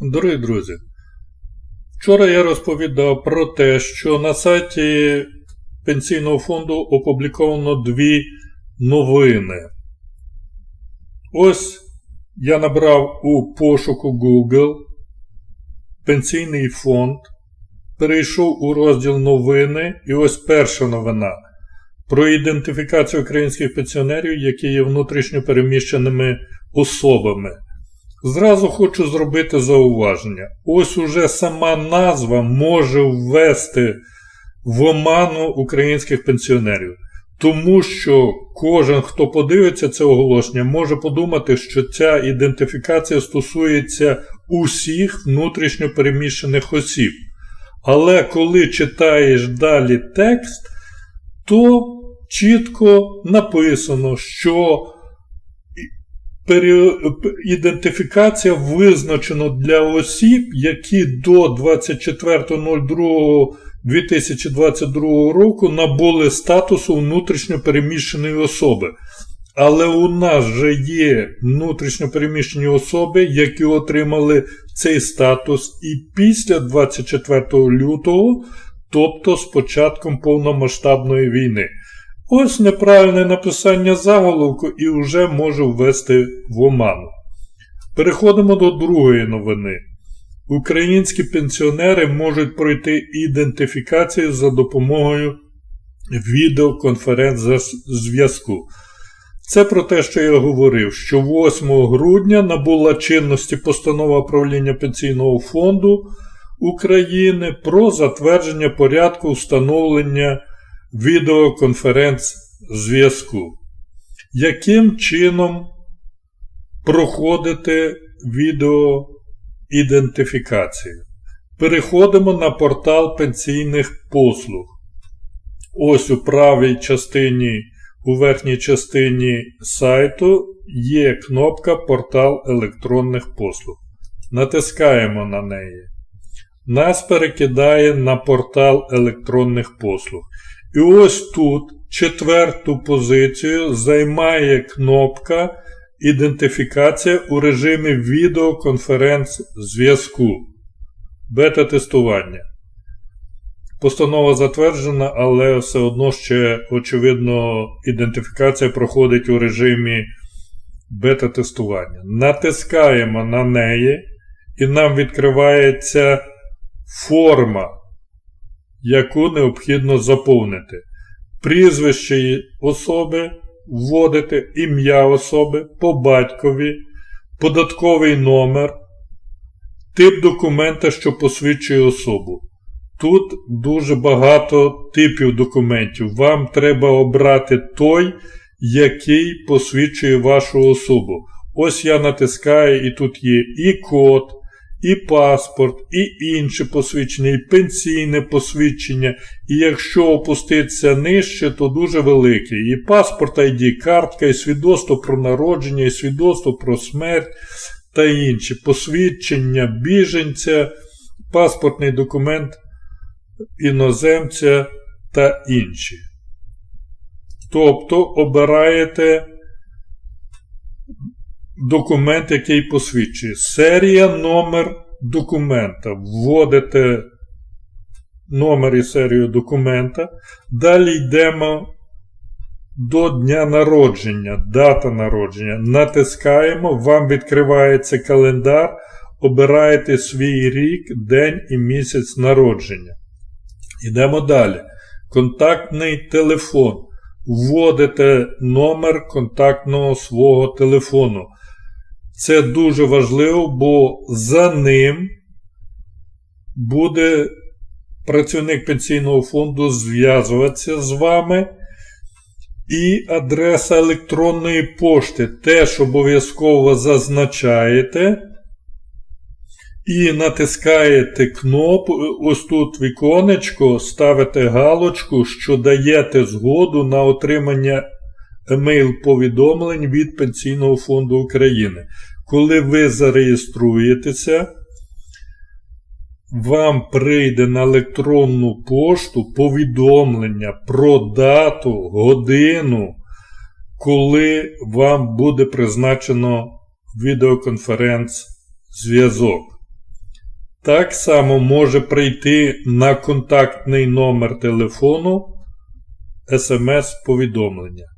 Дорогі друзі, вчора я розповідав про те, що на сайті Пенсійного фонду опубліковано дві новини. Ось я набрав у пошуку Google Пенсійний фонд, перейшов у розділ новини, і ось перша новина про ідентифікацію українських пенсіонерів, які є внутрішньо переміщеними особами. Зразу хочу зробити зауваження. Ось уже сама назва може ввести в оману українських пенсіонерів. Тому що кожен, хто подивиться це оголошення, може подумати, що ця ідентифікація стосується усіх внутрішньо переміщених осіб. Але коли читаєш далі текст, то чітко написано, що ідентифікація визначена для осіб, які до 24.02.2022 року набули статусу внутрішньо переміщеної особи. Але у нас вже є внутрішньо переміщені особи, які отримали цей статус і після 24 лютого, тобто з початком повномасштабної війни. Ось неправильне написання заголовку і вже може ввести в оману. Переходимо до другої новини. Українські пенсіонери можуть пройти ідентифікацію за допомогою відеоконференц-зв'язку. Це про те, що я говорив, що 8 грудня набула чинності постанова правління Пенсійного фонду України про затвердження порядку встановлення відеоконференц-зв'язку. Яким чином проходити відеоідентифікацію? Переходимо на портал пенсійних послуг. Ось у правій частині, у верхній частині сайту є кнопка Портал електронних послуг. Натискаємо на неї. Нас перекидає на портал електронних послуг. І ось тут четверту позицію займає кнопка Ідентифікація у режимі відеоконференц-зв'язку. Бета-тестування. Постанова затверджена, але все одно ще, очевидно, ідентифікація проходить у режимі бета-тестування. Натискаємо на неї, і нам відкривається форма яку необхідно заповнити. Прізвище особи, вводити ім'я особи по батькові, податковий номер, тип документа, що посвідчує особу. Тут дуже багато типів документів. Вам треба обрати той, який посвідчує вашу особу. Ось я натискаю, і тут є і код, і паспорт, і інше посвідчення, і пенсійне посвідчення. І якщо опуститися нижче, то дуже велике. І паспорт, ID, картка, і свідоцтво про народження, і свідоцтво про смерть та інші. Посвідчення біженця, паспортний документ іноземця та інші. Тобто обираєте документ, який посвідчує. Серія номер документа. Вводите номер і серію документа. Далі йдемо до дня народження, дата народження. Натискаємо, вам відкривається календар. Обираєте свій рік, день і місяць народження. Йдемо далі. Контактний телефон. Вводите номер контактного свого телефону. Це дуже важливо, бо за ним буде працівник пенсійного фонду зв'язуватися з вами. І адреса електронної пошти теж обов'язково зазначаєте. І натискаєте кнопку, ось тут віконечко, ставите галочку, що даєте згоду на отримання емейл-повідомлень від Пенсійного фонду України. Коли ви зареєструєтеся, вам прийде на електронну пошту повідомлення про дату, годину, коли вам буде призначено відеоконференц-зв'язок. так само може прийти на контактний номер телефону смс-повідомлення.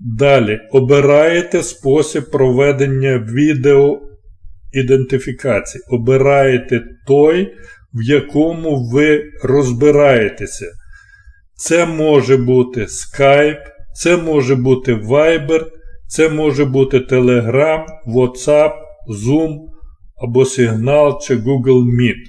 Далі обираєте спосіб проведення відеоідентифікації. Обираєте той, в якому ви розбираєтеся. Це може бути Skype, це може бути Viber, це може бути Telegram, WhatsApp, Zoom або Signal чи Google Meet.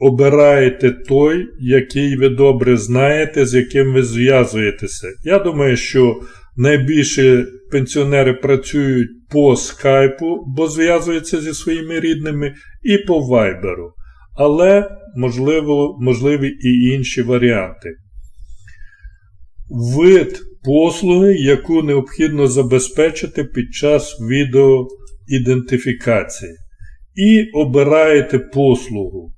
Обираєте той, який ви добре знаєте, з яким ви зв'язуєтеся. Я думаю, що найбільше пенсіонери працюють по скайпу, бо зв'язуються зі своїми рідними, і по вайберу. Але можливо, можливі і інші варіанти. Вид послуги, яку необхідно забезпечити під час відеоідентифікації. І обираєте послугу.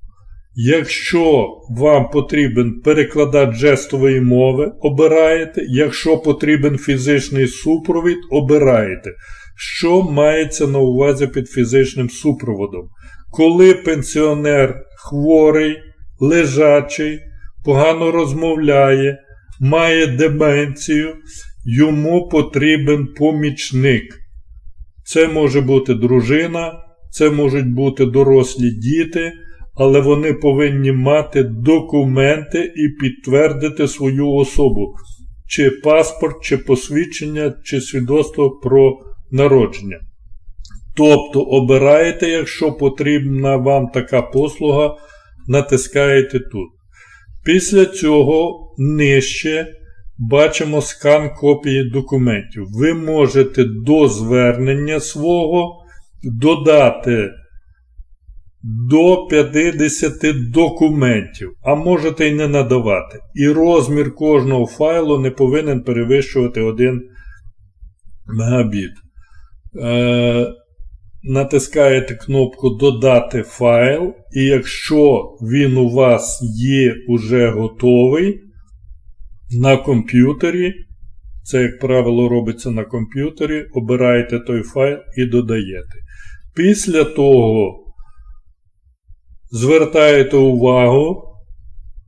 Якщо вам потрібен перекладач жестової мови, обираєте. Якщо потрібен фізичний супровід, обираєте. Що мається на увазі під фізичним супроводом? Коли пенсіонер хворий, лежачий, погано розмовляє, має деменцію, йому потрібен помічник. Це може бути дружина, це можуть бути дорослі діти але вони повинні мати документи і підтвердити свою особу, чи паспорт, чи посвідчення, чи свідоцтво про народження. Тобто обираєте, якщо потрібна вам така послуга, натискаєте тут. Після цього нижче бачимо скан копії документів. Ви можете до звернення свого додати до 50 документів, а можете й не надавати. І розмір кожного файлу не повинен перевищувати 1 мегабіт. Е, Натискаєте кнопку Додати файл, і якщо він у вас є уже готовий на комп'ютері, це, як правило, робиться на комп'ютері, обираєте той файл і додаєте. Після того звертаєте увагу,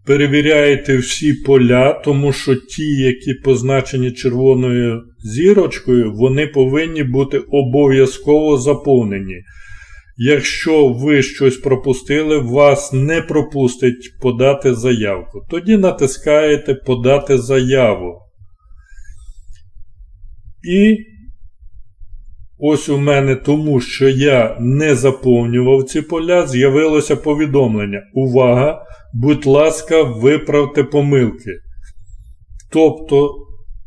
перевіряєте всі поля, тому що ті, які позначені червоною зірочкою, вони повинні бути обов'язково заповнені. Якщо ви щось пропустили, вас не пропустить подати заявку. Тоді натискаєте Подати заяву. І Ось у мене тому, що я не заповнював ці поля, з'явилося повідомлення. Увага! Будь ласка, виправте помилки. Тобто,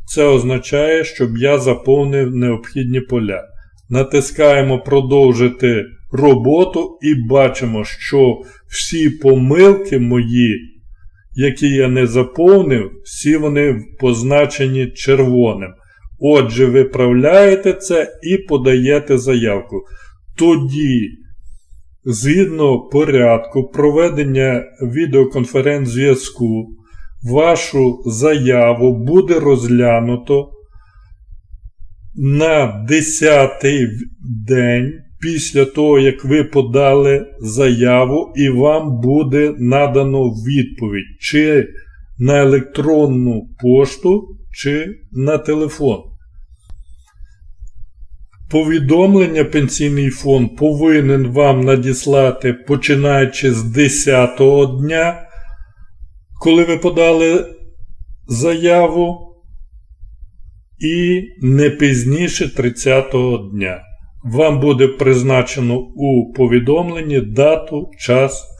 це означає, щоб я заповнив необхідні поля. Натискаємо Продовжити роботу і бачимо, що всі помилки мої, які я не заповнив, всі вони позначені червоним. Отже, виправляєте це і подаєте заявку. Тоді, згідно порядку проведення відеоконференц-зв'язку, вашу заяву буде розглянуто на 10-й день після того, як ви подали заяву, і вам буде надано відповідь чи на електронну пошту чи на телефон. Повідомлення Пенсійний фонд повинен вам надіслати починаючи з 10-го дня, коли ви подали заяву, і не пізніше 30-го дня. Вам буде призначено у повідомленні дату, час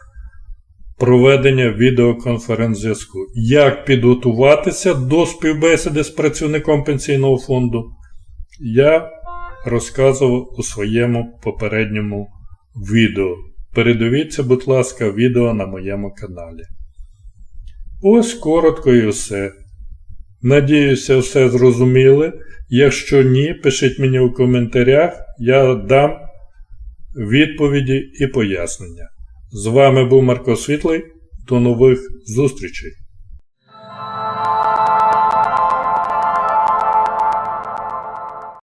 проведення відеоконференц-зв'язку. Як підготуватися до співбесіди з працівником пенсійного фонду, я розказував у своєму попередньому відео. Передивіться, будь ласка, відео на моєму каналі. Ось коротко і все. Надіюся, все зрозуміли. Якщо ні, пишіть мені у коментарях, я дам відповіді і пояснення. З вами був Марко Світлий. До нових зустрічей!